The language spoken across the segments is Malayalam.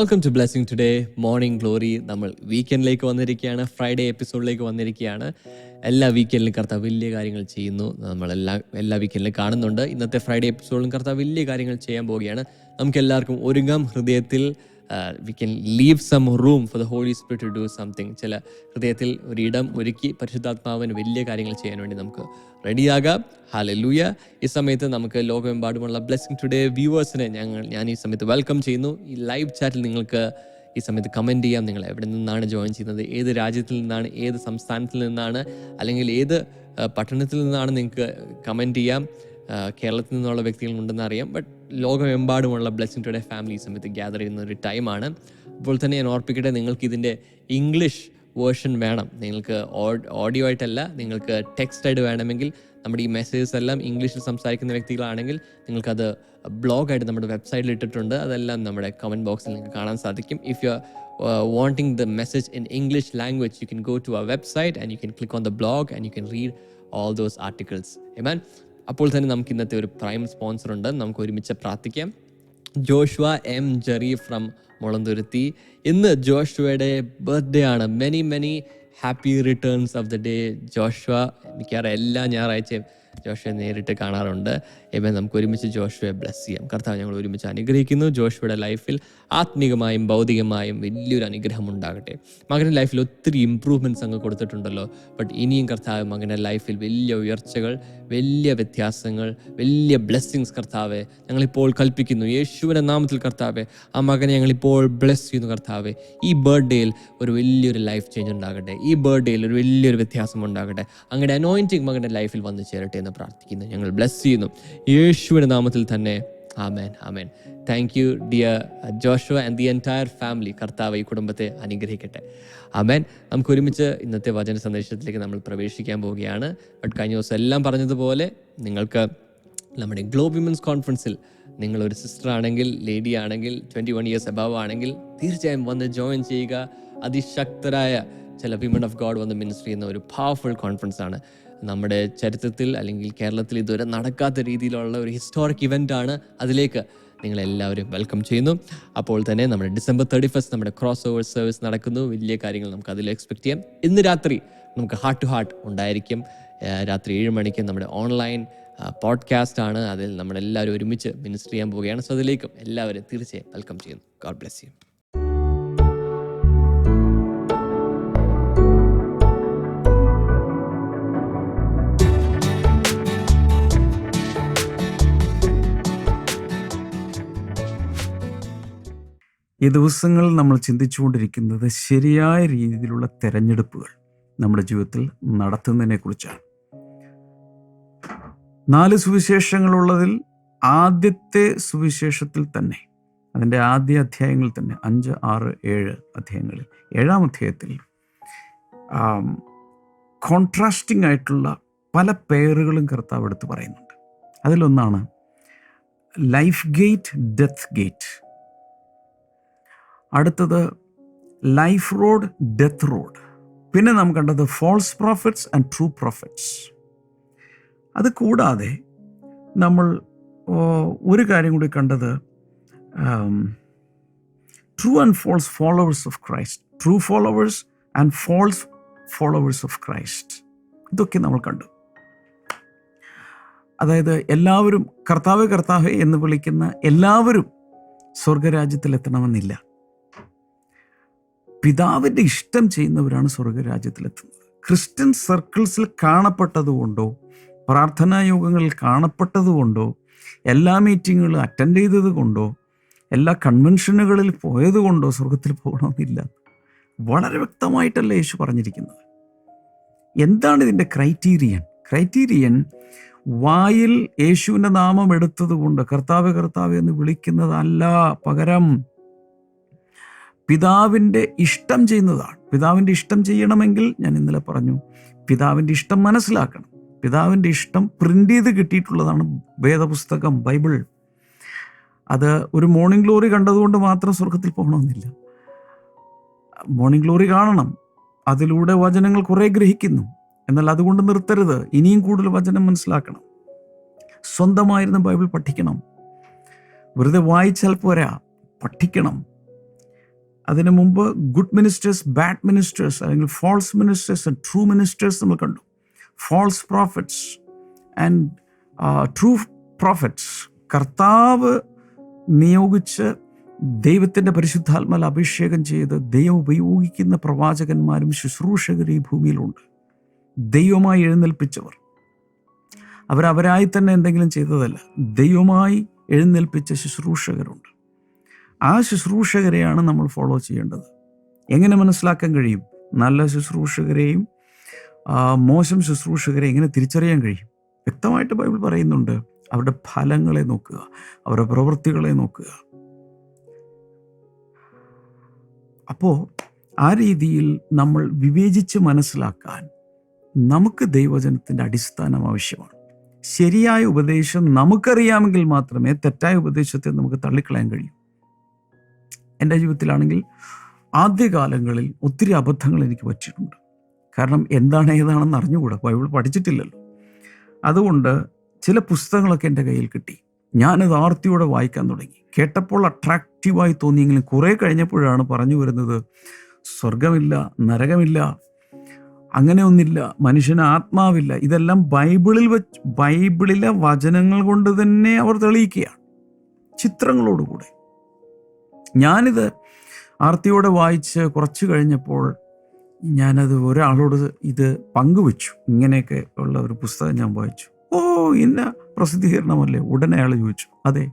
Welcome to blessing today morning glory നമ്മൾ വീക്കെൻഡിലേക്ക് വന്നിരിക്കുകയാണ്. ഫ്രൈഡേ എപ്പിസോഡിലേക്ക് വന്നിരിക്കുകയാണ്. എല്ലാ വീക്കെൻഡിലും കർത്താവ് വലിയ കാര്യങ്ങൾ ചെയ്യുന്നു. നമ്മളെല്ലാ എല്ലാ വീക്കെൻഡിലും കാണുന്നുണ്ട്. ഇന്നത്തെ ഫ്രൈഡേ എപ്പിസോഡിലും കർത്താവ് വലിയ കാര്യങ്ങൾ ചെയ്യാൻ പോവുകയാണ്. നമുക്ക് എല്ലാവർക്കും ഒരുങ്ങാം. ഹൃദയത്തിൽ we can leave some room for the holy spirit to do something ചില ഹൃദയത്തിൽ ഒരിടം ഒരുക്കി പരിശുദ്ധാത്മാവിന് വലിയ കാര്യങ്ങൾ ചെയ്യാൻ വേണ്ടി നമുക്ക് റെഡിയാകാം. ഹാലലൂയ ഈ സമയത്ത് നമുക്ക് ലോകമെമ്പാടുമുള്ള ബ്ലെസ്സിങ് ടുഡേ വ്യൂവേഴ്സിനെ ഞങ്ങൾ ഞാൻ ഈ സമയത്ത് വെൽക്കം ചെയ്യുന്നു. ഈ ലൈവ് ചാറ്റിൽ നിങ്ങൾക്ക് ഈ സമയത്ത് കമന്റ് ചെയ്യാം. നിങ്ങൾ എവിടെ നിന്നാണ് ജോയിൻ ചെയ്യുന്നത്? ഏത് രാജ്യത്തിൽ നിന്നാണ്? ഏത് സംസ്ഥാനത്തിൽ നിന്നാണ്? അല്ലെങ്കിൽ ഏത് ആ, പട്ടണത്തിൽ നിന്നാണ് നിങ്ങൾക്ക് കമന്റ് ചെയ്യാം. ആ, കേരളത്തിൽ നിന്നുള്ള വ്യക്തികളുണ്ടെന്ന് അറിയാം. ബട്ട് ലോകമെമ്പാടുമുള്ള ബ്ലെസ്സിങ് ടുഡേ ഫാമിലി സമയത്ത് ഗ്യാദർ ചെയ്യുന്ന ഒരു ടൈമാണ് അപ്പോൾ തന്നെ ഞാൻ ഓർപ്പിക്കട്ടെ നിങ്ങൾക്ക് ഇതിന്റെ ഇംഗ്ലീഷ് വേർഷൻ വേണം. നിങ്ങൾക്ക് ഓഡിയോ ആയിട്ടല്ല നിങ്ങൾക്ക് ടെക്സ്റ്റ് ആയിട്ട് വേണമെങ്കിൽ നമ്മുടെ ഈ മെസ്സേജസ് എല്ലാം ഇംഗ്ലീഷിൽ സംസാരിക്കുന്ന വ്യക്തികളാണെങ്കിൽ നിങ്ങൾക്കത് ബ്ലോഗായിട്ട് നമ്മുടെ വെബ്സൈറ്റിൽ ഇട്ടിട്ടുണ്ട്. അതെല്ലാം നമ്മുടെ കമന്റ് ബോക്സിൽ നിങ്ങൾക്ക് കാണാൻ സാധിക്കും. If you wanting the message in English language you can go to our website and you can click on the blog and you can read all those articles amen അപ്പോൾ തന്നെ നമുക്ക് ഇന്നത്തെ ഒരു പ്രൈം സ്പോൺസർ ഉണ്ട്. നമുക്ക് ഒരുമിച്ച് പ്രാർത്ഥിക്കാം. Joshua M Jerry from Mulanthuruthy. ഇന്ന് ജോഷുവയുടെ ബർത്ത്ഡേ ആണ്. Many many happy returns of the day Joshua. മിക്കവാറും എല്ലാ ഞായറാഴ്ചയും ജോഷുവെ നേരിട്ട് കാണാറുണ്ട്. ഇവൻ നമുക്ക് ഒരുമിച്ച് ജോഷുവെ ബ്ലസ് ചെയ്യാം. കർത്താവ് ഞങ്ങൾ ഒരുമിച്ച് അനുഗ്രഹിക്കുന്നു. ജോഷുവയുടെ ലൈഫിൽ ആത്മീകമായും ഭൗതികമായും വലിയൊരു അനുഗ്രഹം ഉണ്ടാകട്ടെ. മകന്റെ ലൈഫിൽ ഒത്തിരി ഇമ്പ്രൂവ്മെന്റ്സ് അങ്ങ് കൊടുത്തിട്ടുണ്ടല്ലോ. ബട്ട് ഇനിയും കർത്താവ് മകന്റെ ലൈഫിൽ വലിയ ഉയർച്ചകൾ വലിയ വ്യത്യാസങ്ങൾ വലിയ ബ്ലെസ്സിങ്സ് കർത്താവെ ഞങ്ങളിപ്പോൾ കൽപ്പിക്കുന്നു. യേശുവിന്റെ നാമത്തിൽ കർത്താവെ ആ മകനെ ഞങ്ങളിപ്പോൾ ബ്ലെസ് ചെയ്യുന്നു കർത്താവെ. ഈ ബർത്ത്ഡേയിൽ ഒരു വലിയൊരു ലൈഫ് ചേഞ്ച് ഉണ്ടാകട്ടെ. ഈ ബർത്ത്ഡേയിൽ ഒരു വലിയൊരു വ്യത്യാസം ഉണ്ടാകട്ടെ. അങ്ങയുടെ അനോയിന്റിങ് മകന്റെ ലൈഫിൽ വന്ന് ചേരട്ടെ എന്ന് പ്രാർത്ഥിക്കുന്നു. ഞങ്ങൾ ബ്ലെസ് ചെയ്യുന്നു. യേശുവിന്റെ നാമത്തിൽ തന്നെ. ആമേൻ ആമേൻ. Thank you dear Joshua and the entire family കർത്താവ് ഈ കുടുംബത്തെ അനുഗ്രഹിക്കട്ടെ. ആമേൻ. നമുക്ക് ഒരുമിച്ച് ഇന്നത്തെ വചന സന്ദേശത്തിലേക്ക് നമ്മൾ പ്രവേശിക്കാൻ പോവുകയാണ്. ബട്ട് കഴിഞ്ഞ ദിവസം എല്ലാം പറഞ്ഞതുപോലെ നിങ്ങൾക്ക് നമ്മുടെ ഗ്ലോബ് വിമൻസ് കോൺഫറൻസിൽ നിങ്ങളൊരു സിസ്റ്റർ ആണെങ്കിൽ ലേഡി ആണെങ്കിൽ ട്വന്റി വൺ ഇയേഴ്സ് അബവ് ആണെങ്കിൽ തീർച്ചയായും വന്ന് ജോയിൻ ചെയ്യുക. അതിശക്തരായ ചില വിമൻ ഓഫ് ഗോഡ് വന്ന് മിനിസ്റ്റർ ചെയ്യുന്ന ഒരു പവർഫുൾ കോൺഫറൻസ് ആണ്. നമ്മുടെ ചരിത്രത്തിൽ അല്ലെങ്കിൽ കേരളത്തിൽ ഇതുവരെ നടക്കാത്ത രീതിയിലുള്ള ഒരു ഹിസ്റ്റോറിക് ഇവന്റ് ആണ് അതിലേക്ക് നിങ്ങളെല്ലാവരും വെൽക്കം ചെയ്യുന്നു. അപ്പോൾ തന്നെ നമ്മുടെ ഡിസംബർ തേർട്ടി ഫസ്റ്റ് നമ്മുടെ ക്രോസ് ഓവർ സർവീസ് നടക്കുന്നു. വലിയ കാര്യങ്ങൾ നമുക്ക് അതിൽ എക്സ്പെക്ട് ചെയ്യാം. ഇന്ന് രാത്രി നമുക്ക് ഹാർട്ട് ടു ഹാർട്ട് ഉണ്ടായിരിക്കും. രാത്രി ഏഴ് മണിക്ക് നമ്മുടെ ഓൺലൈൻ പോഡ്കാസ്റ്റ് ആണ്. അതിൽ നമ്മളെല്ലാവരും ഒരുമിച്ച് മിനിസ്റ്റർ ചെയ്യാൻ പോവുകയാണ്. സോ അതിലേക്കും എല്ലാവരും തീർച്ചയായും വെൽക്കം ചെയ്യുന്നു. ഗോഡ് ബ്ലെസ് യു ഈ ദിവസങ്ങൾ നമ്മൾ ചിന്തിച്ചുകൊണ്ടിരിക്കുന്നത് ശരിയായ രീതിയിലുള്ള തെരഞ്ഞെടുപ്പുകൾ നമ്മുടെ ജീവിതത്തിൽ നടത്തുന്നതിനെ കുറിച്ചാണ് നാല് സുവിശേഷങ്ങളുള്ളതിൽ ആദ്യത്തെ സുവിശേഷത്തിൽ തന്നെ അതിന്റെ ആദ്യ അധ്യായങ്ങളിൽ തന്നെ അഞ്ച് ആറ് ഏഴ് അധ്യായങ്ങളിൽ ഏഴാം അധ്യായത്തിൽ കോൺട്രാസ്റ്റിംഗ് ആയിട്ടുള്ള പല പേറുകളും കർത്താവ് എടുത്ത് പറയുന്നുണ്ട്. അതിലൊന്നാണ് ലൈഫ് ഗേറ്റ് ഡെത്ത് ഗേറ്റ് അടുത്തത് ലൈഫ് റോഡ് ഡെത്ത് റോഡ് പിന്നെ നാം കണ്ടത് false prophets and true prophets അത് കൂടാതെ നമ്മൾ ഒരു കാര്യം കൂടി കണ്ടത് true and false followers of Christ true followers and false followers of Christ ഇതൊക്കെ നമ്മൾ കണ്ടു. അതായത് എല്ലാവരും കർത്താവ് കർത്താവ് എന്ന് വിളിക്കുന്ന എല്ലാവരും സ്വർഗരാജ്യത്തിലെത്തണമെന്നില്ല. പിതാവിന്റെ ഇഷ്ടം ചെയ്യുന്നവരാണ് സ്വർഗരാജ്യത്തിലെത്തുന്നത്. ക്രിസ്ത്യൻ സർക്കിൾസിൽ കാണപ്പെട്ടതുകൊണ്ടോ പ്രാർത്ഥനാ യോഗങ്ങളിൽ കാണപ്പെട്ടതുകൊണ്ടോ എല്ലാ മീറ്റിങ്ങുകളും അറ്റൻഡ് ചെയ്തത് കൊണ്ടോ എല്ലാ കൺവെൻഷനുകളിൽ പോയതുകൊണ്ടോ സ്വർഗത്തിൽ പോകണമെന്നില്ല. വളരെ വ്യക്തമായിട്ടല്ല യേശു പറഞ്ഞിരിക്കുന്നത്. എന്താണ് ഇതിന്റെ ക്രൈറ്റീരിയൻ ക്രൈറ്റീരിയൻ വായിൽ യേശുവിന്റെ നാമം എടുത്തതുകൊണ്ട് കർത്താവ് കർത്താവ് എന്ന് വിളിക്കുന്നതല്ല പകരം പിതാവിന്റെ ഇഷ്ടം ചെയ്യുന്നതാണ്. പിതാവിന്റെ ഇഷ്ടം ചെയ്യണമെങ്കിൽ ഞാൻ ഇന്നലെ പറഞ്ഞു പിതാവിന്റെ ഇഷ്ടം മനസ്സിലാക്കണം. പിതാവിന്റെ ഇഷ്ടം പ്രിന്റ് ചെയ്ത് കിട്ടിയിട്ടുള്ളതാണ് വേദപുസ്തകം ബൈബിൾ. അത് ഒരു മോർണിംഗ് ഗ്ലോറി കണ്ടതുകൊണ്ട് മാത്രം സ്വർഗത്തിൽ പോകണമെന്നില്ല. മോർണിംഗ് ഗ്ലോറി കാണണം. അതിലൂടെ വചനങ്ങൾ കുറേ ഗ്രഹിക്കുന്നു. എന്നാൽ അതുകൊണ്ട് നിർത്തരുത്. ഇനിയും കൂടുതൽ വചനം മനസ്സിലാക്കണം. സ്വന്തമായിരുന്ന ബൈബിൾ പഠിക്കണം. വെറുതെ വായിച്ചാൽ പോരാ. പഠിക്കണം. അതിനു മുമ്പ് ഗുഡ് മിനിസ്റ്റേഴ്സ് ബാഡ് മിനിസ്റ്റേഴ്സ് അല്ലെങ്കിൽ ഫോൾസ് മിനിസ്റ്റേഴ്സ് ട്രൂ മിനിസ്റ്റേഴ്സ് നമ്മൾ കണ്ടു. False prophets and true prophets കർത്താവ് നിയോഗിച്ച് ദൈവത്തിന്റെ പരിശുദ്ധാത്മാൽ അഭിഷേകം ചെയ്ത് ദൈവം ഉപയോഗിക്കുന്ന പ്രവാചകന്മാരും ശുശ്രൂഷകരും ഈ ഭൂമിയിലുണ്ട്. ദൈവമായി എഴുന്നേൽപ്പിച്ചവർ. അവരവരായി തന്നെ എന്തെങ്കിലും ചെയ്തതല്ല. ദൈവമായി എഴുന്നേൽപ്പിച്ച ശുശ്രൂഷകരുണ്ട്. ആ ശുശ്രൂഷകരെയാണ് നമ്മൾ ഫോളോ ചെയ്യേണ്ടത്. എങ്ങനെ മനസ്സിലാക്കാൻ കഴിയും? നല്ല ശുശ്രൂഷകരെയും മോശം ശുശ്രൂഷകരെ എങ്ങനെ തിരിച്ചറിയാൻ കഴിയും? വ്യക്തമായിട്ട് ബൈബിൾ പറയുന്നുണ്ട് അവരുടെ ഫലങ്ങളെ നോക്കുക അവരുടെ പ്രവൃത്തികളെ നോക്കുക. അപ്പോൾ ആ രീതിയിൽ നമ്മൾ വിവേചിച്ച് മനസ്സിലാക്കാൻ നമുക്ക് ദൈവജനത്തിന്റെ അടിസ്ഥാനം ആവശ്യമാണ്. ശരിയായ ഉപദേശം നമുക്കറിയാമെങ്കിൽ മാത്രമേ തെറ്റായ ഉപദേശത്തെ നമുക്ക് തള്ളിക്കളയാൻ കഴിയൂ. എന്റെ ജീവിതത്തിലാണെങ്കിൽ ആദ്യകാലങ്ങളിൽ ഒത്തിരി അബദ്ധങ്ങൾ എനിക്ക് പറ്റിയിട്ടുണ്ട്. കാരണം എന്താണ് ഏതാണെന്ന് അറിഞ്ഞുകൂടാ. ബൈബിൾ പഠിച്ചിട്ടില്ലല്ലോ. അതുകൊണ്ട് ചില പുസ്തകങ്ങളൊക്കെ എന്റെ കയ്യിൽ കിട്ടി. ഞാനത് ആർത്തിയോടെ വായിക്കാൻ തുടങ്ങി. കേട്ടപ്പോൾ അട്രാക്റ്റീവായി തോന്നിയെങ്കിലും കുറേ കഴിഞ്ഞപ്പോഴാണ് പറഞ്ഞു വരുന്നത് സ്വർഗമില്ല നരകമില്ല അങ്ങനെ ഒന്നില്ല മനുഷ്യന് ആത്മാവില്ല. ഇതെല്ലാം ബൈബിളിൽ വെച്ച് ബൈബിളിലെ വചനങ്ങൾ കൊണ്ട് തന്നെ അവർ തെളിയിക്കുകയാണ്. ചിത്രങ്ങളോടുകൂടെ. ഞാനിത് ആർത്തിയോടെ വായിച്ച് കുറച്ച് കഴിഞ്ഞപ്പോൾ ഞാനത് ഒരാളോട് ഇത് പങ്കുവെച്ചു. ഇങ്ങനെയൊക്കെ ഉള്ള ഒരു പുസ്തകം ഞാൻ വായിച്ചു. ഓ ഇന്ന പ്രസിദ്ധീകരണമല്ലേ? ഉടനെ അയാൾ ചോദിച്ചു. അതെ.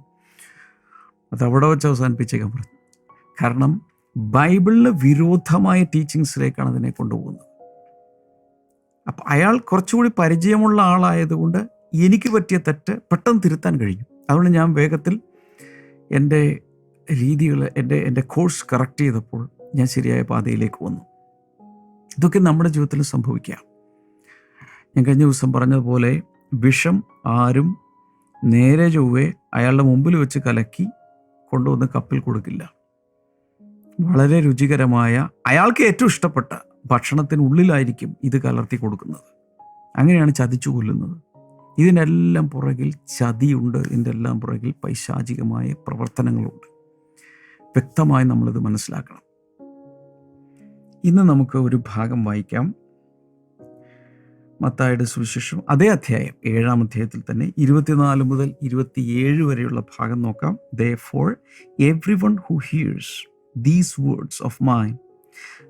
അത് അവിടെ വെച്ച് അവസാനിപ്പിച്ചേക്കാൻ പറഞ്ഞു. കാരണം ബൈബിളിന് വിരോധമായ ടീച്ചിങ്സിലേക്കാണ് അതിനെ കൊണ്ടുപോകുന്നത്. അപ്പം അയാൾ കുറച്ചുകൂടി പരിചയമുള്ള ആളായതുകൊണ്ട് എനിക്ക് പറ്റിയ തെറ്റ് പെട്ടെന്ന് തിരുത്താൻ കഴിഞ്ഞു. അതുകൊണ്ട് ഞാൻ വേഗത്തിൽ എന്റെ രീതികൾ എന്റെ എന്റെ കോഴ്സ് കറക്റ്റ് ചെയ്തപ്പോൾ ഞാൻ ശരിയായ പാതയിലേക്ക് വന്നു. ഇതൊക്കെ നമ്മുടെ ജീവിതത്തിൽ സംഭവിക്കാം. ഞാൻ കഴിഞ്ഞ ദിവസം പറഞ്ഞതുപോലെ വിഷം ആരും നേരെ ചൊവ്വേ അയാളുടെ മുമ്പിൽ വെച്ച് കലക്കി കൊണ്ടുവന്ന് കപ്പിൽ കൊടുക്കില്ല. വളരെ രുചികരമായ അയാൾക്ക് ഏറ്റവും ഇഷ്ടപ്പെട്ട ഭക്ഷണത്തിനുള്ളിലായിരിക്കും ഇത് കലർത്തി കൊടുക്കുന്നത്. അങ്ങനെയാണ് ചതിച്ചു കൊല്ലുന്നത്. ഇതിനെല്ലാം പുറകിൽ ചതിയുണ്ട് ഇതിന്റെ എല്ലാം പുറകിൽ പൈശാചികമായ പ്രവർത്തനങ്ങളുണ്ട്. വ്യക്തമായി നമ്മളിത് മനസ്സിലാക്കണം. ഇന്ന് നമുക്ക് ഒരു ഭാഗം വായിക്കാം. മത്തായുടെ സുവിശേഷം അതേ അധ്യായം ഏഴാം അധ്യായത്തിൽ തന്നെ ഇരുപത്തിനാല് മുതൽ ഇരുപത്തിയേഴ് വരെയുള്ള ഭാഗം നോക്കാം. Therefore everyone who hears these words of mine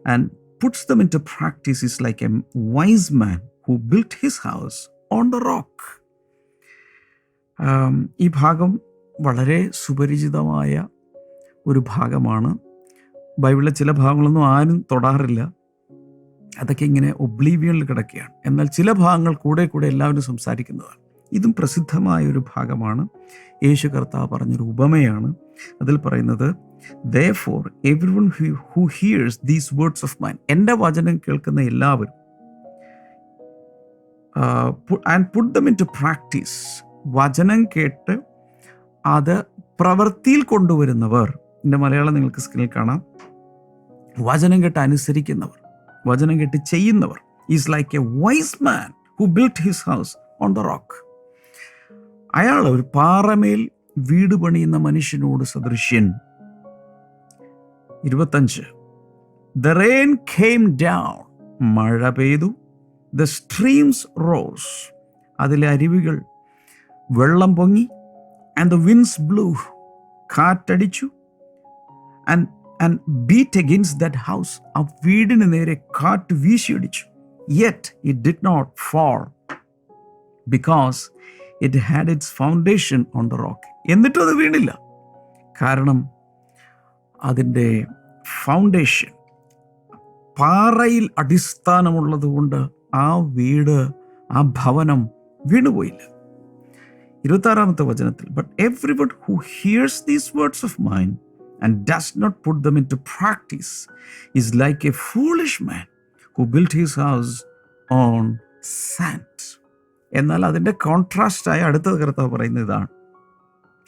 and puts them to practice is like a wise man who built his house on the rock ഈ ഭാഗം വളരെ സുപരിചിതമായ ഒരു ഭാഗമാണ്. ബൈബിളിലെ ചില ഭാഗങ്ങളൊന്നും ആരും തൊടാറില്ല. അതൊക്കെ ഇങ്ങനെ ഒബ്ലീവിയനിൽ കിടക്കുകയാണ്. എന്നാൽ ചില ഭാഗങ്ങൾ കൂടെ കൂടെ എല്ലാവരും സംസാരിക്കുന്നതാണ്. ഇതും പ്രസിദ്ധമായ ഒരു ഭാഗമാണ്. യേശു കർത്താവ് പറഞ്ഞൊരു ഉപമയാണ്. അതിൽ പറയുന്നത് therefore everyone who hears these words of mine എന്റെ വചനം കേൾക്കുന്ന എല്ലാവരും and put them into practice വചനം കേട്ട് അത് പ്രവൃത്തിയിൽ കൊണ്ടുവരുന്നവർ എന്റെ മലയാളം നിങ്ങൾക്ക് സ്ക്രീനിൽ കാണാം. വചനം കേട്ട് അനുസരിക്കുന്നവർ വചനം കേട്ട് ചെയ്യുന്നവർ is like a wise man who built his house on the rock അയാൾ ഒരു പാറമേൽ വീട് പണിയുന്ന മനുഷ്യനോട് സദൃശ്യൻ. ഇരുപത്തഞ്ച് ദ റെയിൻ ഖെയിം ഡൗൺ മഴ പെയ്തു ദ സ്ട്രീംസ് റോസ് അതിലെ അരുവികൾ വെള്ളം പൊങ്ങി and the winds blew കാറ്റടിച്ചു and and beat against that house ആ വീടിന് നേരെ കാറ്റ് വീശിയടിച്ചു. Yet it did not fall because it had its foundation on the rock എന്നിട്ടും അത് വീണില്ല. കാരണം അതിന്റെ ഫൗണ്ടേഷൻ പാറയിൽ അടിസ്ഥാനമുള്ളത് കൊണ്ട് ആ വീട് ആ ഭവനം വീണുപോയില്ല. ഇരുപത്താറാമത്തെ വചനത്തിൽ but everybody who hears these words of mine and does not put them into practice is like a foolish man who built his house on sand. എന്നാൽ അതിന്റെ കോൺട്രാസ്റ്റായ അടുത്ത കർത്താവ് പറയുന്ന ഇതാണ്.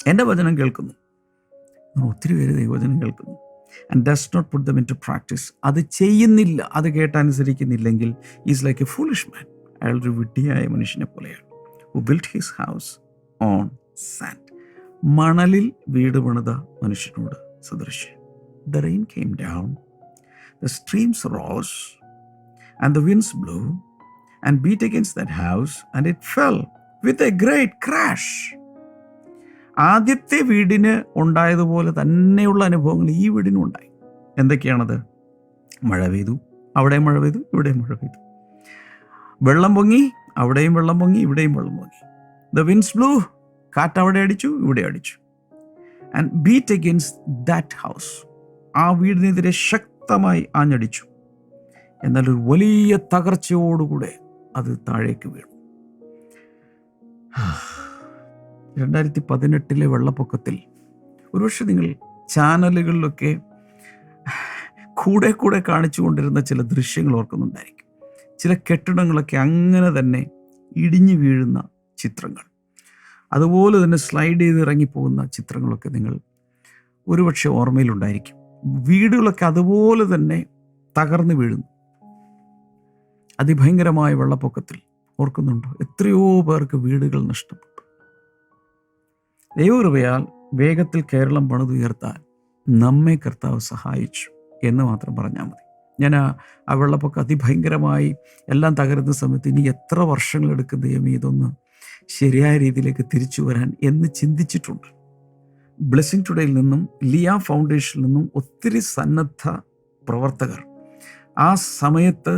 എന്റെ വചനം കേൾക്കുന്നു. ഒത്തിരി പേര് ദൈവവചനം കേൾക്കുന്നു. And does not put them into practice അത് ചെയ്യുന്നില്ല അത് കേട്ടനുസരിക്കുന്നില്ലെങ്കിൽ is like a foolish man അയാൾ ഒരു വിഡ്ഢിയായ മനുഷ്യനെ പോലെയാണ്. Who build his house on sand മണലിൽ വീട് പണിത മനുഷ്യനോട് സദൃശ്യം the rain came down, the streams rose, and the winds blew and beat against that house, and it fell with a great crash. ആദ്യത്തെ വീടിന് ഉണ്ടായതുപോലെ തന്നെയുള്ള അനുഭവങ്ങൾ ഈ വീടിനും ഉണ്ടായി. എന്തൊക്കെയാണത്? മഴ പെയ്തു അവിടെയും മഴ പെയ്തു ഇവിടെയും മഴ പെയ്തു. വെള്ളം പൊങ്ങി അവിടെയും വെള്ളം പൊങ്ങി ഇവിടെയും വെള്ളം പൊങ്ങി. ദ വിൻസ് ബ്ലൂ കാറ്റ് അവിടെ അടിച്ചു ഇവിടെ അടിച്ചു. And beat against that house ആ വീടിനെതിരെ ശക്തമായി ആഞ്ഞടിച്ചു. എന്നാൽ ഒരു വലിയ തകർച്ചയോടുകൂടെ അത് താഴേക്ക് വീണു. രണ്ടായിരത്തി പതിനെട്ടിലെ വെള്ളപ്പൊക്കത്തിൽ ഒരുപക്ഷെ നിങ്ങൾ ചാനലുകളിലൊക്കെ കൂടെ കൂടെ കാണിച്ചു കൊണ്ടിരുന്ന ചില ദൃശ്യങ്ങൾ ഓർക്കുന്നുണ്ടായിരിക്കും. ചില കെട്ടിടങ്ങളൊക്കെ അങ്ങനെ തന്നെ ഇടിഞ്ഞു വീഴുന്ന ചിത്രങ്ങൾ. അതുപോലെ തന്നെ സ്ലൈഡ് ചെയ്ത് ഇറങ്ങിപ്പോകുന്ന ചിത്രങ്ങളൊക്കെ നിങ്ങൾ ഒരുപക്ഷെ ഓർമ്മയിലുണ്ടായിരിക്കും. വീടുകളൊക്കെ അതുപോലെ തന്നെ തകർന്നു വീഴുന്നു. അതിഭയങ്കരമായ വെള്ളപ്പൊക്കത്തിൽ ഓർക്കുന്നുണ്ടോ? എത്രയോ പേർക്ക് വീടുകൾ നഷ്ടപ്പെട്ടു. ദൈവകൃപയാൽ വേഗത്തിൽ കേരളം പണിതുയർത്താൻ നമ്മെ കർത്താവ് സഹായിച്ചു എന്ന് മാത്രം പറഞ്ഞാൽ മതി. ഞാൻ ആ വെള്ളപ്പൊക്കം അതിഭയങ്കരമായി എല്ലാം തകരുന്ന സമയത്ത് ഇനി എത്ര വർഷങ്ങളെടുക്കും ദൈവം ഇതൊന്ന് ശരിയായ രീതിയിലേക്ക് തിരിച്ചു വരാൻ എന്ന് ചിന്തിച്ചിട്ടുണ്ട്. ബ്ലെസ്സിങ് ടുഡേയിൽ നിന്നും ലിയ ഫൗണ്ടേഷനിൽ നിന്നും ഒത്തിരി സന്നദ്ധ പ്രവർത്തകർ. ആ സമയത്ത്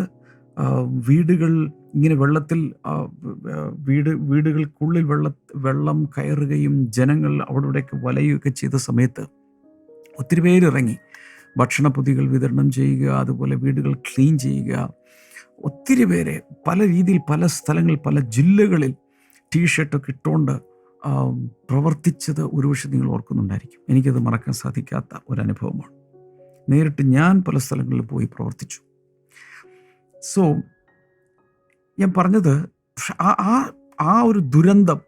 വീടുകൾ ഇങ്ങനെ വെള്ളത്തിൽ വീട് വീടുകൾക്കുള്ളിൽ വെള്ള വെള്ളം കയറുകയും ജനങ്ങൾ അവിടെ ഇവിടെയൊക്കെ വലയുകയൊക്കെ ചെയ്ത സമയത്ത് ഒത്തിരി പേര് ഇറങ്ങി. ഭക്ഷണപ്പൊതികൾ വിതരണം ചെയ്യുക അതുപോലെ വീടുകൾ ക്ലീൻ ചെയ്യുക. ഒത്തിരി പേരെ പല രീതിയിൽ പല സ്ഥലങ്ങളിൽ പല ജില്ലകളിൽ ടീഷർട്ടൊക്കെ ഇട്ടുകൊണ്ട് പ്രവർത്തിച്ചത് ഒരുപക്ഷെ നിങ്ങൾ ഓർക്കുന്നുണ്ടായിരിക്കും. എനിക്കത് മറക്കാൻ സാധിക്കാത്ത ഒരനുഭവമാണ്. നേരിട്ട് ഞാൻ പല സ്ഥലങ്ങളിൽ പോയി പ്രവർത്തിച്ചു. സോ ഞാൻ പറഞ്ഞത് ആ ആ ഒരു ദുരന്തം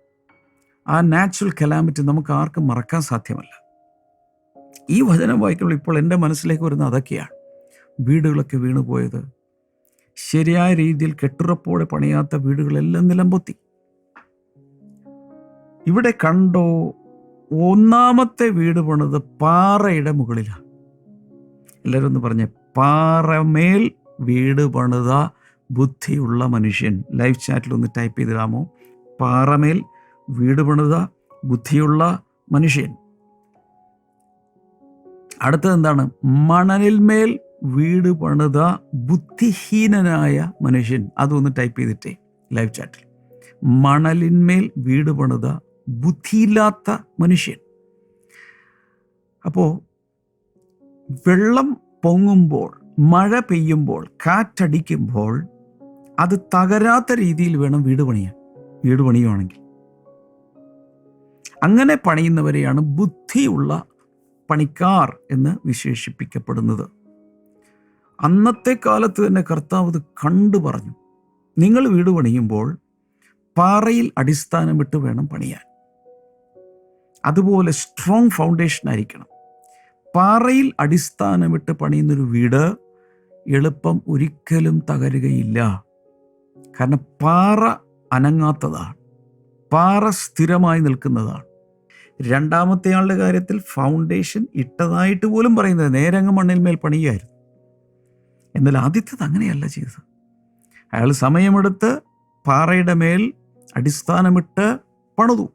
ആ നാച്ചുറൽ കലാമിറ്റി നമുക്ക് ആർക്കും മറക്കാൻ സാധ്യമല്ല. ഈ വചനം വായിക്കുമ്പോൾ ഇപ്പോൾ എന്റെ മനസ്സിലേക്ക് വരുന്ന അതൊക്കെയാണ്. വീടുകളൊക്കെ വീണുപോയത്. ശരിയായ രീതിയിൽ കെട്ടുറപ്പോടെ പണിയാത്ത വീടുകളെല്ലാം നിലംപൊത്തി. ഇവിടെ കണ്ടോ ഒന്നാമത്തെ വീട് പണിത് പാറയുടെ മുകളിലാണ് എല്ലാവരും ഒന്ന് പറഞ്ഞേ പാറമേൽ വീട് പണിത ബുദ്ധിയുള്ള മനുഷ്യൻ. ലൈവ് ചാറ്റിൽ ഒന്ന് ടൈപ്പ് ചെയ്തിടാമോ പാറമേൽ വീട് പണിത ബുദ്ധിയുള്ള മനുഷ്യൻ. അടുത്തത് എന്താണ് മണലിന്മേൽ വീട് പണിത ബുദ്ധിഹീനനായ മനുഷ്യൻ. അതൊന്ന് ടൈപ്പ് ചെയ്തിട്ടേ ലൈവ് ചാറ്റിൽ. മണലിന്മേൽ വീട് പണിത ബുദ്ധിയില്ലാത്ത മനുഷ്യൻ. അപ്പോൾ വെള്ളം പൊങ്ങുമ്പോൾ മഴ പെയ്യുമ്പോൾ കാറ്റടിക്കുമ്പോൾ അത് തകരാത്ത രീതിയിൽ വേണം വീട് പണിയാൻ വീട് പണിയുവാണെങ്കിൽ. അങ്ങനെ പണിയുന്നവരെയാണ് ബുദ്ധിയുള്ള പണിക്കാർ എന്ന് വിശേഷിപ്പിക്കപ്പെടുന്നത്. അന്നത്തെ കാലത്ത് തന്നെ കർത്താവ് ഇത് കണ്ടു പറഞ്ഞു. നിങ്ങൾ വീട് പണിയുമ്പോൾ പാറയിൽ അടിസ്ഥാനമിട്ട് വേണം പണിയാൻ. അതുപോലെ സ്ട്രോങ് ഫൗണ്ടേഷൻ ആയിരിക്കണം. പാറയിൽ അടിസ്ഥാനമിട്ട് പണിയുന്നൊരു വീട് എളുപ്പം ഒരിക്കലും തകരുകയില്ല. കാരണം പാറ അനങ്ങാത്തതാണ്. പാറ സ്ഥിരമായി നിൽക്കുന്നതാണ്. രണ്ടാമത്തെ ആളുടെ കാര്യത്തിൽ ഫൗണ്ടേഷൻ ഇട്ടതായിട്ട് പോലും പറയുന്നത് നേരങ്ങ് മണ്ണിന്മേൽ പണിയായിരുന്നു എന്നാൽ ആദ്യത്തേത് അങ്ങനെയല്ല ചെയ്തത്. അയാൾ സമയമെടുത്ത് പാറയുടെ മേൽ അടിസ്ഥാനമിട്ട് പണിതു.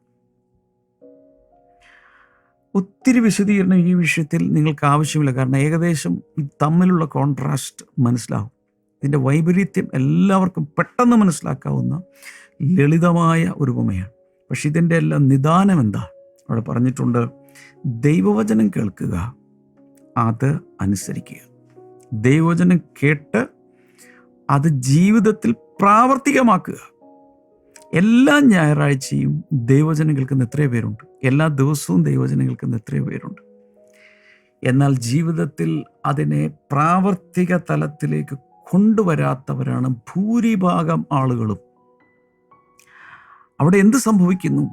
ഒത്തിരി വിശദീകരണം ഈ വിഷയത്തിൽ നിങ്ങൾക്ക് ആവശ്യമില്ല. കാരണം ഏകദേശം തമ്മിലുള്ള കോൺട്രാസ്റ്റ് മനസ്സിലാവും. ഇതിന്റെ വൈപരീത്യം എല്ലാവർക്കും പെട്ടെന്ന് മനസ്സിലാക്കാവുന്ന ലളിതമായ ഒരു ഉപമയാണ്. പക്ഷെ ഇതിന്റെ എല്ലാം നിദാനം എന്താ? അവിടെ പറഞ്ഞിട്ടുണ്ട് ദൈവവചനം കേൾക്കുക അത് അനുസരിക്കുക. ദൈവവചനം കേട്ട് അത് ജീവിതത്തിൽ പ്രാവർത്തികമാക്കുക. എല്ലാ ഞായറാഴ്ചയും ദൈവജനം കേൾക്കുന്ന എത്രയോ പേരുണ്ട്. എല്ലാ ദിവസവും ദൈവജനം കേൾക്കുന്ന എത്രയോ പേരുണ്ട്. എന്നാൽ ജീവിതത്തിൽ അതിനെ പ്രാവർത്തിക തലത്തിലേക്ക് കൊണ്ടുവരാത്തവരാണ് ഭൂരിഭാഗം ആളുകളും. അവിടെ എന്ത് സംഭവിക്കുന്നു?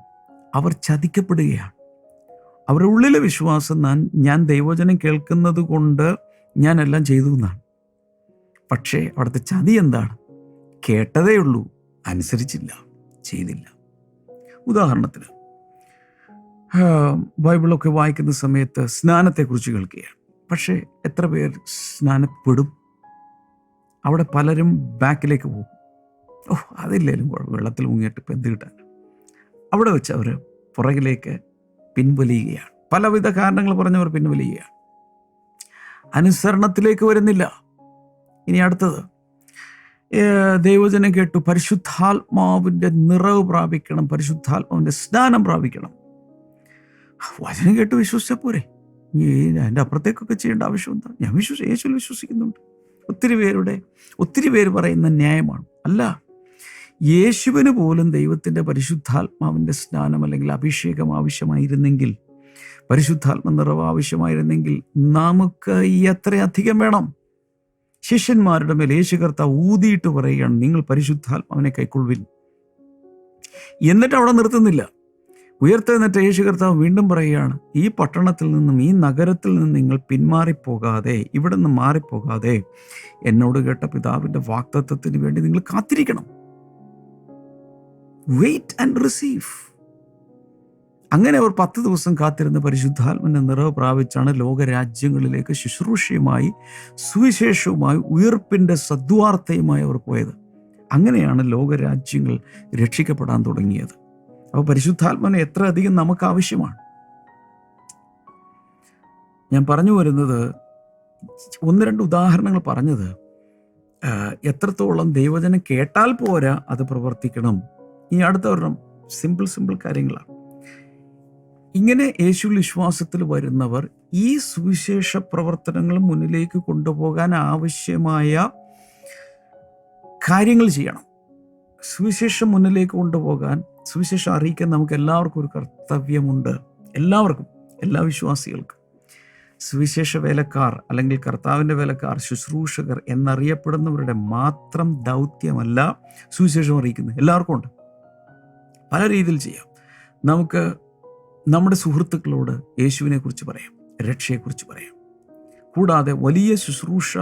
അവർ ചതിക്കപ്പെടുകയാണ്. അവരുടെ ഉള്ളിലെ വിശ്വാസം ഞാൻ ഞാൻ ദൈവവചനം കേൾക്കുന്നത് കൊണ്ട് ഞാൻ എല്ലാം ചെയ്തു എന്നാണ്. പക്ഷേ അവിടുത്തെ ചതി എന്താണ്? കേട്ടതേ ഉള്ളൂ. അനുസരിച്ചില്ല. ചെയ്തില്ല. ഉദാഹരണത്തിന് ബൈബിളൊക്കെ വായിക്കുന്ന സമയത്ത് സ്നാനത്തെക്കുറിച്ച് കേൾക്കുകയാണ്. പക്ഷേ എത്ര പേർ സ്നാനപ്പെടും? അവിടെ പലരും ബാക്കിലേക്ക് പോകും. ഓ അതില്ലേലും കുഴപ്പം വെള്ളത്തിൽ മുങ്ങിയിട്ട് ഇപ്പം എന്ത് കിട്ടാൻ അവിടെ വെച്ച് അവർ പുറകിലേക്ക് പിൻവലിയുകയാണ്. പലവിധ കാരണങ്ങൾ പറഞ്ഞവർ പിൻവലിയുകയാണ്. അനുസരണത്തിലേക്ക് വരുന്നില്ല. ഇനി അടുത്തത് ദൈവജനം കേട്ടു. പരിശുദ്ധാത്മാവിന്റെ നിറവ് പ്രാപിക്കണം. പരിശുദ്ധാത്മാവിന്റെ സ്നാനം പ്രാപിക്കണം. വചനം കേട്ട് വിശ്വസിച്ചാൽ പോരെ. ഇനി അതിന്റെ അപ്പുറത്തേക്കൊക്കെ ചെയ്യേണ്ട ആവശ്യം എന്താ? ഞാൻ വിശ്വസി യേശുവിൽ വിശ്വസിക്കുന്നുണ്ട്. ഒത്തിരി പേരുടെ ഒത്തിരി പേര് പറയുന്ന ന്യായമാണ്. അല്ല യേശുവിന് പോലും ദൈവത്തിന്റെ പരിശുദ്ധാത്മാവിന്റെ സ്നാനം അല്ലെങ്കിൽ അഭിഷേകം ആവശ്യമായിരുന്നെങ്കിൽ പരിശുദ്ധാത്മ നിറവ് ആവശ്യമായിരുന്നെങ്കിൽ നമുക്ക് ഈ അത്രയധികം വേണം? ശിഷ്യന്മാരുടെ മേൽ യേശു ഊതിയിട്ട് പറയുകയാണ് നിങ്ങൾ പരിശുദ്ധാത്മാവിനെ കൈക്കൊള്ളുവിൻ. എന്നിട്ട് അവിടെ നിർത്തുന്നില്ല. ഉയർത്തെഴുന്നേറ്റ യേശു കർത്താവ് വീണ്ടും പറയുകയാണ് ഈ പട്ടണത്തിൽ നിന്നും ഈ നഗരത്തിൽ നിന്നും നിങ്ങൾ പിന്മാറിപ്പോകാതെ ഇവിടെ നിന്ന് മാറിപ്പോകാതെ എന്നോട് കേട്ട പിതാവിന്റെ വാക്തത്വത്തിന് വേണ്ടി നിങ്ങൾ കാത്തിരിക്കണം. വെയിറ്റ് ആൻഡ് റിസീവ് അങ്ങനെ അവർ പത്ത് ദിവസം കാത്തിരുന്ന പരിശുദ്ധാത്മന്റെ നിറവ് പ്രാപിച്ചാണ് ലോകരാജ്യങ്ങളിലേക്ക് ശുശ്രൂഷയുമായി സുവിശേഷവുമായി ഉയർപ്പിന്റെ സദ്വാർത്തയുമായി അവർ പോയത്. അങ്ങനെയാണ് ലോകരാജ്യങ്ങൾ രക്ഷിക്കപ്പെടാൻ തുടങ്ങിയത്. അപ്പോൾ പരിശുദ്ധാത്മനെ എത്ര അധികം നമുക്ക് ആവശ്യമാണ്? ഞാൻ പറഞ്ഞു വരുന്നത് ഒന്ന് രണ്ട് ഉദാഹരണങ്ങൾ പറഞ്ഞത് എത്രത്തോളം ദൈവജനം കേട്ടാൽ പോരാ അത് പ്രവർത്തിക്കണം. ഈ അടുത്ത ഒരെണ്ണം സിമ്പിൾ സിമ്പിൾ കാര്യങ്ങളാണ്. ഇങ്ങനെ യേശു വിശ്വാസത്തിൽ വരുന്നവർ ഈ സുവിശേഷ പ്രവർത്തനങ്ങൾ മുന്നിലേക്ക് കൊണ്ടുപോകാൻ ആവശ്യമായ കാര്യങ്ങൾ ചെയ്യണം. സുവിശേഷം മുന്നിലേക്ക് കൊണ്ടുപോകാൻ സുവിശേഷം അറിയിക്കാൻ നമുക്ക് എല്ലാവർക്കും ഒരു കർത്തവ്യമുണ്ട്. എല്ലാവർക്കും എല്ലാ വിശ്വാസികൾക്കും. സുവിശേഷ വേലക്കാർ അല്ലെങ്കിൽ കർത്താവിന്റെ വേലക്കാർ ശുശ്രൂഷകർ എന്നറിയപ്പെടുന്നവരുടെ മാത്രം ദൗത്യമല്ല സുവിശേഷം അറിയിക്കുന്നത്. എല്ലാവർക്കും ഉണ്ട്. പല രീതിയിൽ ചെയ്യാം. നമുക്ക് നമ്മുടെ സുഹൃത്തുക്കളോട് യേശുവിനെക്കുറിച്ച് പറയാം രക്ഷയെക്കുറിച്ച് പറയാം. കൂടാതെ വലിയ ശുശ്രൂഷ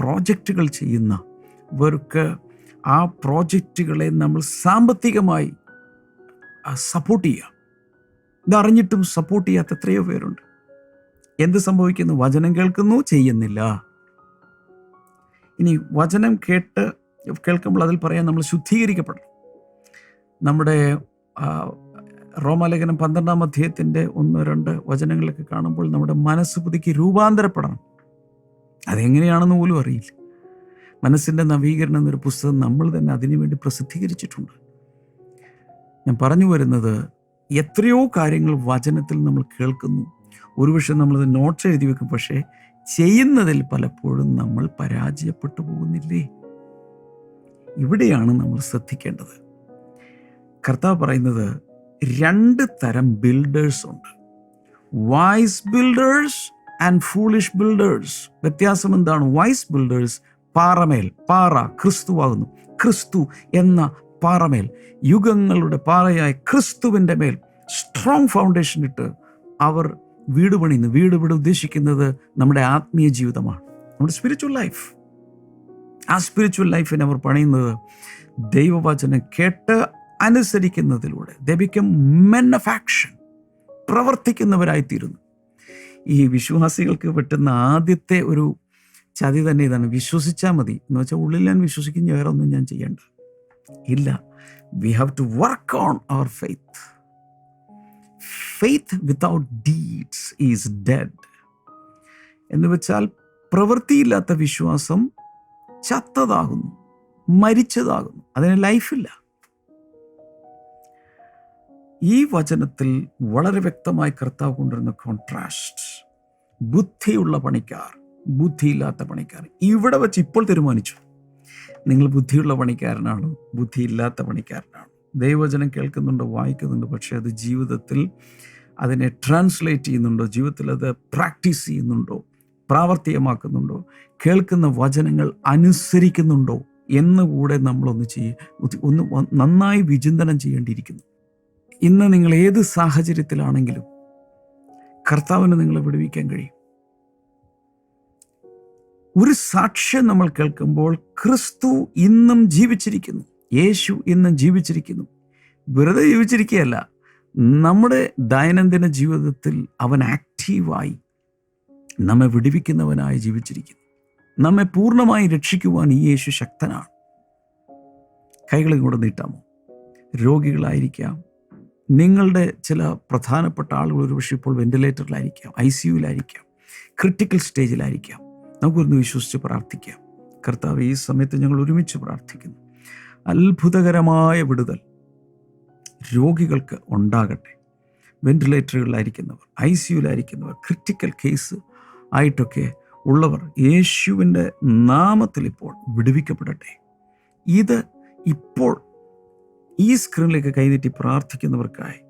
പ്രോജക്റ്റുകൾ ചെയ്യുന്നവർക്ക് ആ പ്രോജക്റ്റുകളെ നമ്മൾ സാമ്പത്തികമായി സപ്പോർട്ട് ചെയ്യുക ഇതറിഞ്ഞിട്ടും സപ്പോർട്ട് ചെയ്യാത്ത എത്രയോ പേരുണ്ട്. എന്ത് സംഭവിക്കുന്നു? വചനം കേൾക്കുന്നു ചെയ്യുന്നില്ല. ഇനി വചനം കേട്ട് കേൾക്കുമ്പോൾ അതിൽ പറയാൻ നമ്മൾ ശുദ്ധീകരിക്കപ്പെടണം. നമ്മുടെ റോമാലേഖനം പന്ത്രണ്ടാം അധ്യായത്തിന്റെ ഒന്ന് രണ്ട് വചനങ്ങളൊക്കെ കാണുമ്പോൾ നമ്മുടെ മനസ്സ് പുതുക്കി രൂപാന്തരപ്പെടണം. അതെങ്ങനെയാണെന്ന് പോലും അറിയില്ല. മനസ്സിന്റെ നവീകരണം എന്നൊരു പുസ്തകം നമ്മൾ തന്നെ അതിനുവേണ്ടി പ്രസിദ്ധീകരിച്ചിട്ടുണ്ട്. ഞാൻ പറഞ്ഞു വരുന്നത് എത്രയോ കാര്യങ്ങൾ വചനത്തിൽ നമ്മൾ കേൾക്കുന്നു. ഒരുപക്ഷെ നമ്മളത് നോട്ട്സ് എഴുതി വെക്കും. പക്ഷേ ചെയ്യുന്നതിൽ പലപ്പോഴും നമ്മൾ പരാജയപ്പെട്ടു പോകുന്നില്ലേ? ഇവിടെയാണ് നമ്മൾ ശ്രദ്ധിക്കേണ്ടത്. കർത്താവ് പറയുന്നത് രണ്ട് തരം ബിൽഡേഴ്സ് ഉണ്ട്. Wise builders and foolish builders വ്യത്യാസം എന്താണ്? വൈസ് ബിൽഡേഴ്സ് പാറമേൽ പാറ ക്രിസ്തുവാകുന്നു. ക്രിസ്തു എന്ന പാറമേൽ യുഗങ്ങളുടെ പാറയായ ക്രിസ്തുവിന്റെ മേൽ സ്ട്രോങ് ഫൗണ്ടേഷൻ ഇട്ട് അവർ വീട് പണിയുന്നു. വീട് ഇവിടെ ഉദ്ദേശിക്കുന്നത് നമ്മുടെ ആത്മീയ ജീവിതമാണ്. നമ്മുടെ സ്പിരിച്വൽ ലൈഫ് ആ സ്പിരിച്വൽ ലൈഫിനെ അവർ പണിയുന്നത് ദൈവവചനം കേട്ട് അനുസരിക്കുന്നതിലൂടെ ദ ബിക്കം മെൻ ഓഫ് പ്രവർത്തിക്കുന്നവരായിത്തീരുന്നു. ഈ വിശ്വാസികൾക്ക് പറ്റുന്ന ആദ്യത്തെ ഒരു ചതി തന്നെ ഇതാണ്. വിശ്വസിച്ചാൽ മതി. എന്ന് വെച്ചാൽ ഉള്ളിൽ ഞാൻ വിശ്വസിക്കുന്ന വേറെ ഒന്നും ഞാൻ ചെയ്യേണ്ട. ഇല്ല. We have to work on our faith faith without deeds is dead എന്ന് വെച്ചാൽ പ്രവൃത്തിയില്ലാത്ത വിശ്വാസം ചത്തതാകുന്നു മരിച്ചതാകുന്നു. അതിന് ലൈഫില്ല ഈ വചനത്തിൽ വളരെ വ്യക്തമായി കർത്താവ് കൊണ്ടുവരുന്ന കോൺട്രാസ്റ്റ് ബുദ്ധിയുള്ള പണിക്കാർ ബുദ്ധിയില്ലാത്ത പണിക്കാർ. ഇവിടെ വെച്ച് ഇപ്പോൾ തീരുമാനിച്ചു. നിങ്ങൾ ബുദ്ധിയുള്ള പണിക്കാരനാണ് ബുദ്ധിയില്ലാത്ത പണിക്കാരനാണ്. ദൈവവചനം കേൾക്കുന്നുണ്ടോ വായിക്കുന്നുണ്ടോ പക്ഷേ അത് ജീവിതത്തിൽ അതിനെ ട്രാൻസ്ലേറ്റ് ചെയ്യുന്നുണ്ടോ ജീവിതത്തിൽ അത് പ്രാക്ടീസ് ചെയ്യുന്നുണ്ടോ പ്രാവർത്തികമാക്കുന്നുണ്ടോ കേൾക്കുന്ന വചനങ്ങൾ അനുസരിക്കുന്നുണ്ടോ എന്നുകൂടെ നമ്മളൊന്ന് ചെയ്യ ഒന്ന് നന്നായി വിചിന്തനം ചെയ്യേണ്ടിയിരിക്കുന്നു. ഇന്ന് നിങ്ങൾ ഏത് സാഹചര്യത്തിലാണെങ്കിലും കർത്താവിന് നിങ്ങളെ വിടുവിക്കാൻ കഴിയും. ഒരു സാക്ഷ്യം നമ്മൾ കേൾക്കുമ്പോൾ ക്രിസ്തു ഇന്നും ജീവിച്ചിരിക്കുന്നു. യേശു ഇന്നും ജീവിച്ചിരിക്കുന്നു. വെറുതെ ജീവിച്ചിരിക്കുകയല്ല നമ്മുടെ ദൈനംദിന ജീവിതത്തിൽ അവൻ ആക്റ്റീവായി നമ്മെ വിടുവിക്കുന്നവനായി ജീവിച്ചിരിക്കുന്നു. നമ്മെ പൂർണമായി രക്ഷിക്കുവാൻ ഈ യേശു ശക്തനാണ്. കൈകളിങ്ങോട്ട് നീട്ടാമോ? രോഗികളായിരിക്കാം നിങ്ങളുടെ ചില പ്രധാനപ്പെട്ട ആളുകൾ ഒരുപക്ഷെ ഇപ്പോൾ വെന്റിലേറ്ററിലായിരിക്കാം ഐ സി യുവിലായിരിക്കാം ക്രിട്ടിക്കൽ സ്റ്റേജിലായിരിക്കാം നമുക്കൊന്ന് വിശ്വസിച്ച് പ്രാർത്ഥിക്കാം. കർത്താവ് ഈ സമയത്ത് ഞങ്ങൾ ഒരുമിച്ച് പ്രാർത്ഥിക്കുന്നു. അത്ഭുതകരമായ വിടുതൽ രോഗികൾക്ക് ഉണ്ടാകട്ടെ. വെന്റിലേറ്ററുകളിലായിരിക്കുന്നവർ ഐ സി യുവിലായിരിക്കുന്നവർ ക്രിട്ടിക്കൽ കേസ് ആയിട്ടൊക്കെ ഉള്ളവർ യേശുവിന്റെ നാമത്തിൽ ഇപ്പോൾ വിടുവിക്കപ്പെടട്ടെ. ഇത് ഇപ്പോൾ ഈ സ്ക്രീനിലേക്ക് കൈനീട്ടി പ്രാർത്ഥിക്കുന്നവർക്കായി.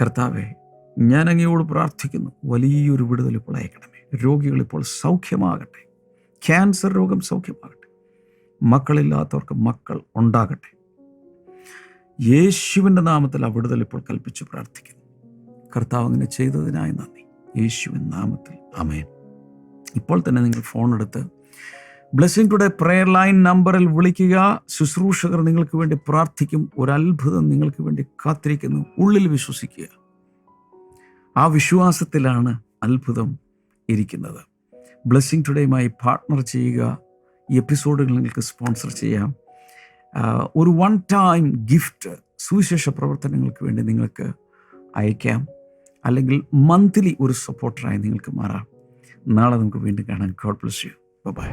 കർത്താവെ ഞാൻ അങ്ങയോട് പ്രാർത്ഥിക്കുന്നു. വലിയൊരു വിടുതൽ ഇപ്പോൾ അയക്കണമേ. രോഗികൾ ഇപ്പോൾ സൗഖ്യമാകട്ടെ. ക്യാൻസർ രോഗം സൗഖ്യമാകട്ടെ. മക്കളില്ലാത്തവർക്ക് മക്കൾ ഉണ്ടാകട്ടെ. യേശുവിന്റെ നാമത്തിൽ ആ വിടുതൽ ഇപ്പോൾ കൽപ്പിച്ച് പ്രാർത്ഥിക്കുന്നു. കർത്താവ് അങ്ങനെ ചെയ്തതിനായി നന്ദി. യേശുവിൻ നാമത്തിൽ. അമേൻ ഇപ്പോൾ തന്നെ നിങ്ങൾ ഫോൺ എടുത്ത് ബ്ലെസ്സിംഗ് ടുഡേ പ്രെയർ ലൈൻ നമ്പറിൽ വിളിക്കുക. ശുശ്രൂഷകർ നിങ്ങൾക്ക് വേണ്ടി പ്രാർത്ഥിക്കും. ഒരു അത്ഭുതം നിങ്ങൾക്ക് വേണ്ടി കാത്തിരിക്കുന്നു. ഉള്ളിൽ വിശ്വസിക്കുക. ആ വിശ്വാസത്തിലാണ് അത്ഭുതം ഇരിക്കുന്നത്. ബ്ലെസ്സിംഗ് ടുഡേയുമായി പാർട്ട്ണർ ചെയ്യുക. ഈ എപ്പിസോഡുകൾ നിങ്ങൾക്ക് സ്പോൺസർ ചെയ്യാം. ഒരു വൺ ടൈം ഗിഫ്റ്റ് സുവിശേഷ പ്രവർത്തനങ്ങൾക്ക് വേണ്ടി നിങ്ങൾക്ക് അയക്കാം. അല്ലെങ്കിൽ മന്ത്ലി ഒരു സപ്പോർട്ടറായി നിങ്ങൾക്ക് മാറാം. നാളെ നമുക്ക് വീണ്ടും കാണാൻ ഗോഡ് ബ്ലസ് യു ബൈ